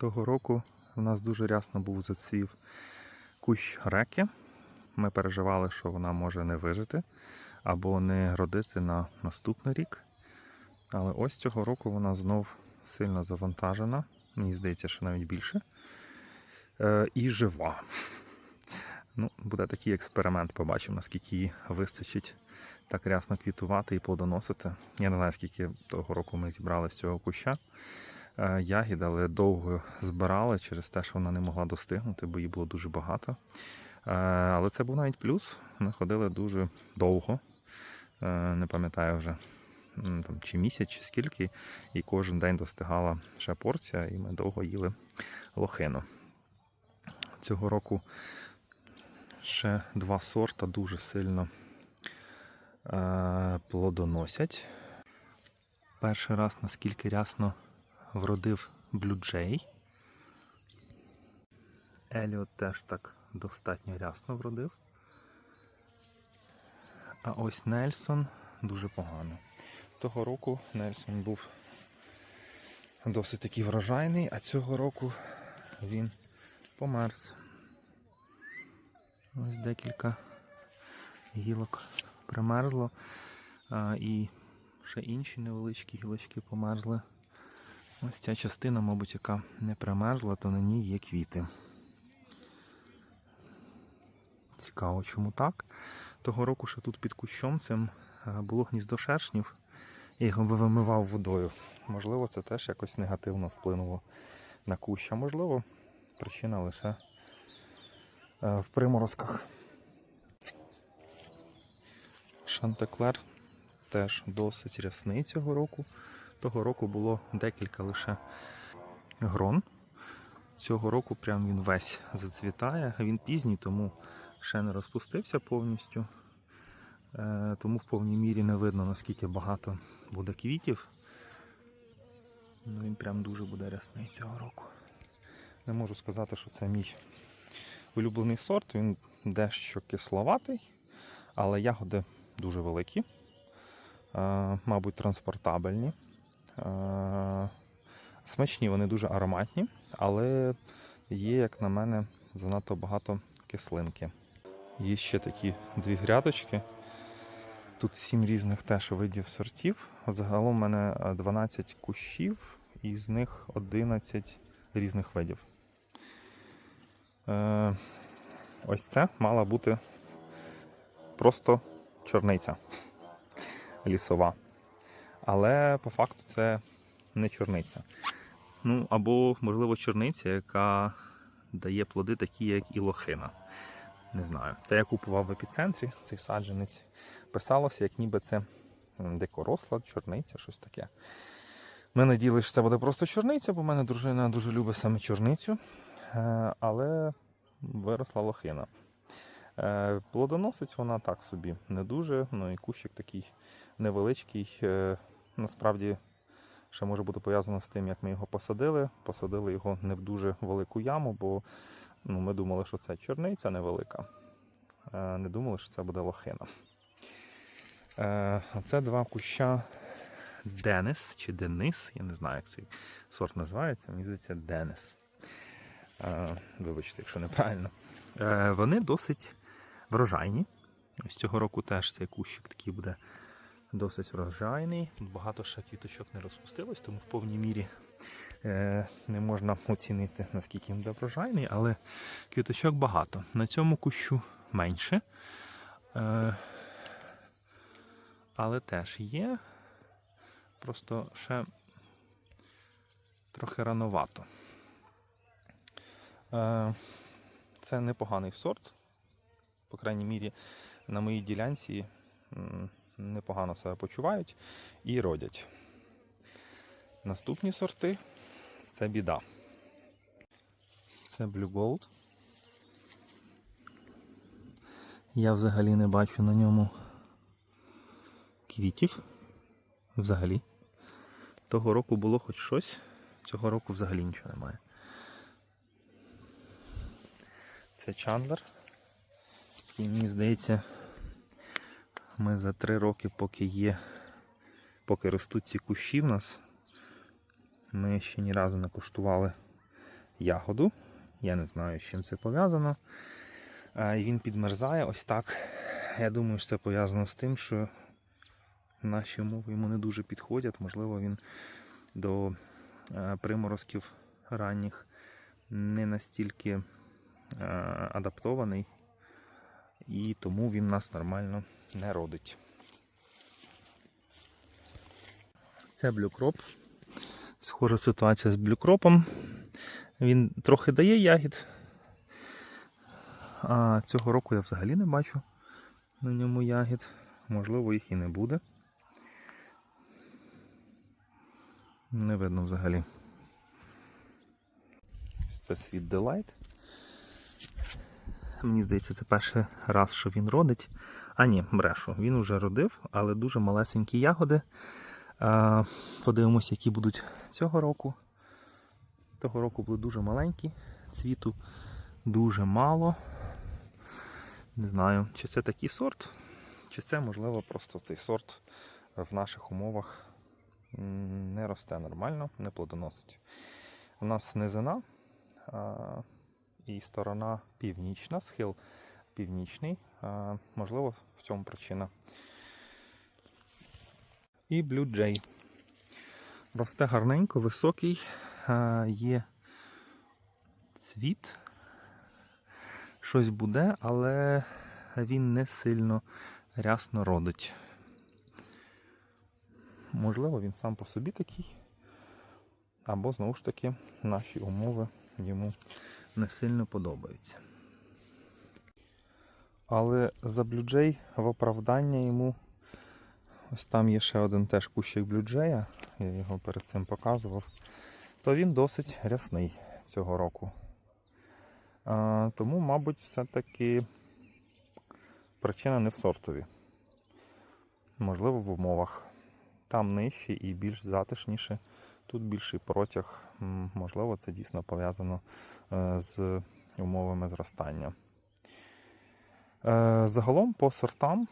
Того року у нас дуже рясно був зацвів кущ реки. Ми переживали, що вона може не вижити або не родити на наступний рік. Але ось цього року вона знов сильно завантажена. Мені здається, що навіть більше. Е, і жива. Ну, буде такий експеримент, побачимо, наскільки її вистачить так рясно квітувати і плодоносити. Я не знаю, скільки того року ми зібрали з цього куща ягід, але довго збирали через те, що вона не могла достигнути, бо її було дуже багато. Е, Але це був навіть плюс. Ми ходили дуже довго. Е, Не пам'ятаю вже там, чи місяць, чи скільки, і кожен день достигала ще порція, і ми довго їли лохину. Цього року ще два сорта дуже сильно е, плодоносять. Перший раз, наскільки рясно вродив блюджей. Еліот теж так достатньо рясно вродив. А ось Нельсон дуже погано. Того року Нельсон був досить такий врожайний, а цього року він померз. Ось декілька гілок примерзло. А, і ще інші невеличкі гілочки померзли. Ось ця частина, мабуть, яка не примерзла, то на ній є квіти. Цікаво, чому так. Того року ще тут під кущом цим е, було гніздо шершнів. Я його вимивав водою. Можливо, це теж якось негативно вплинуло на кущ, а можливо, причина лише е, в приморозках. Шантеклер теж досить рясний цього року. Того року було декілька лише грон. Цього року прям він весь зацвітає. Він пізній, тому ще не розпустився повністю. Е, Тому в повній мірі не видно, наскільки багато буде квітів. Ну, Він прям дуже буде рясний цього року. Не можу сказати, що це мій улюблений сорт. Він дещо кисловатий, але ягоди дуже великі, е, мабуть, транспортабельні. Е, Смачні, вони дуже ароматні, але є, як на мене, занадто багато кислинки. Є ще такі дві грядочки. Тут сім різних теж видів сортів. Загалом у мене е, 12 кущів, і з них 11 різних видів. Е, ось це мала бути просто чорниця лісова. Але по факту це не чорниця. Ну, або, можливо, чорниця, яка дає плоди такі, як і лохина. Не знаю. Це я купував в епіцентрі, цей саджанець. Писалося, як ніби це дикоросла, чорниця, щось таке. Ми надіялися, що це буде просто чорниця, бо в мене дружина дуже любить саме чорницю. Е, Але виросла лохина. Е, Плодоносить вона так собі не дуже. Ну і кущик такий невеличкий. Е, Насправді ще може бути пов'язано з тим, як ми його посадили. Посадили його не в дуже велику яму, бо ну, ми думали, що це чорниця невелика. Е, Не думали, що це буде лохина. Е, А це два куща Денис чи Денис. Я не знаю, як цей сорт називається. Мені здається, Денис. Е, Вибачте, якщо неправильно. Е, Вони досить врожайні. Ось цього року теж цей кущик такий буде досить врожайний. Багато ще квіточок не розпустилось, тому в повній мірі е, не можна оцінити, наскільки він врожайний, але квіточок багато. На цьому кущу менше. Е, але теж є. Просто ще трохи рановато. Е, це непоганий сорт. По крайній мірі, на моїй ділянці непогано себе почувають і родять. Наступні сорти це біда. Це Blue Gold. Я взагалі не бачу на ньому квітів. Взагалі. Того року було хоч щось, цього року взагалі нічого немає. Це Чандлер. І мені здається, ми за три роки, поки є, поки ростуть ці кущі в нас, ми ще ні разу не куштували ягоду. Я не знаю, з чим це пов'язано. І він підмерзає ось так. Я думаю, що це пов'язано з тим, що наші умови йому не дуже підходять. Можливо, він до е, приморозків ранніх не настільки е, адаптований, і тому він нас нормально не родить. Це блюкроп. Схожа ситуація з блюкропом. Він трохи дає ягід. А цього року я взагалі не бачу на ньому ягід. Можливо, їх і не буде. Не видно взагалі. Це світ Delight. Мені здається, це перший раз, що він родить. А ні, брешу, він уже родив, але дуже малесенькі ягоди. Подивимося, які будуть цього року. Того року були дуже маленькі, цвіту дуже мало. Не знаю, чи це такий сорт, чи це, можливо, просто цей сорт в наших умовах не росте нормально, не плодоносить. У нас низина і сторона північна, схил північний. Можливо, в цьому причина. І Blue Jay. Росте гарненько, високий, є цвіт. Щось буде, але він не сильно рясно родить. Можливо, він сам по собі такий. Або, знову ж таки, наші умови йому не сильно подобаються. Але за блюджей в оправдання йому. Ось там є ще один теж кущик блюджея, я його перед цим показував. То він досить рясний цього року. А, тому, мабуть, все-таки причина не в сортові. Можливо, в умовах. Там нижче і більш затишніше. Тут більший протяг. Можливо, це дійсно пов'язано е, з умовами зростання. Е, Загалом по сортам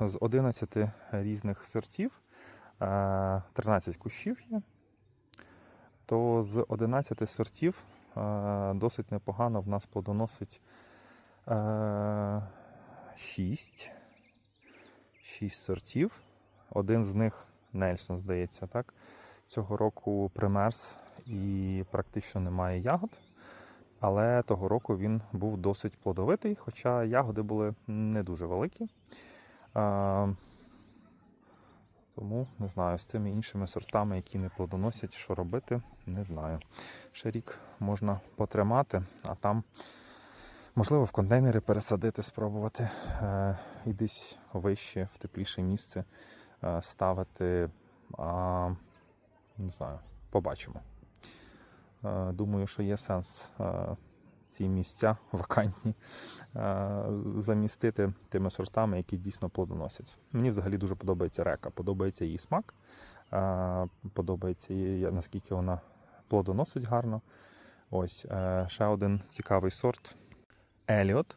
з 11 різних сортів е, 13 кущів є. То з 11 сортів е, досить непогано в нас плодоносить 6. 6 сортів. Один з них Нельсон, здається, так? Цього року примерз і практично немає ягод. Але того року він був досить плодовитий, хоча ягоди були не дуже великі. А, тому не знаю, з тими іншими сортами, які не плодоносять, що робити, не знаю. Ще рік можна потримати, а там, можливо, в контейнери пересадити, спробувати е, і десь вище, в тепліше місце е, ставити. А, не знаю, побачимо. Е, Думаю, що є сенс е, ці місця вакантні е, замістити тими сортами, які дійсно плодоносять. Мені взагалі дуже подобається река, подобається її смак, подобається її, наскільки вона плодоносить гарно. Ось ще один цікавий сорт Еліот.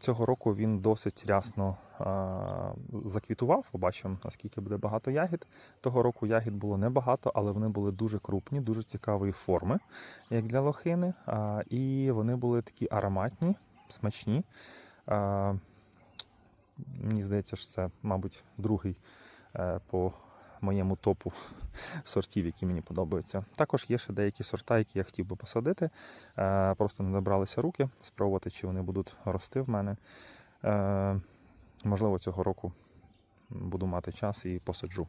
Цього року він досить рясно заквітував. Побачимо, наскільки буде багато ягід. Того року ягід було небагато, але вони були дуже крупні, дуже цікавої форми, як для лохини. І вони були такі ароматні, смачні. Мені здається, що це, мабуть, другий е, по моєму топу сортів, які мені подобаються. Також є ще деякі сорта, які я хотів би посадити. Е, Просто не добралися руки, спробувати, чи вони будуть рости в мене. Е, Можливо, цього року буду мати час і посаджу.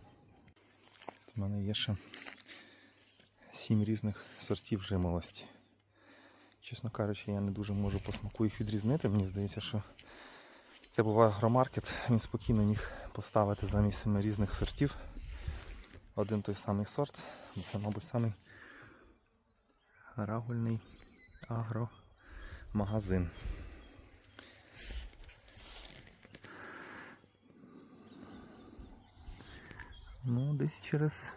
У мене є ще сім різних сортів жимолості. Чесно кажучи, я не дуже можу по смаку їх відрізнити. Мені здається, що це був агромаркет, він спокійно міг поставити замість семи різних сортів. Один той самий сорт. бо Це, мабуть, самий рагульний агромагазин. Ну, десь через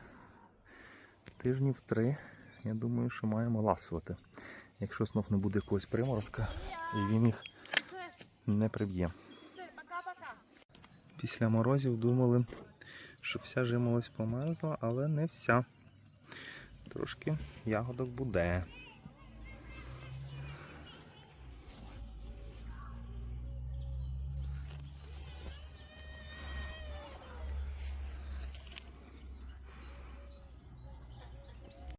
тижнів три, я думаю, що маємо ласувати. Якщо знов не буде якогось приморозка і він їх не приб'є. Після морозів думали, що вся жимолость померзла, але не вся. Трошки ягодок буде.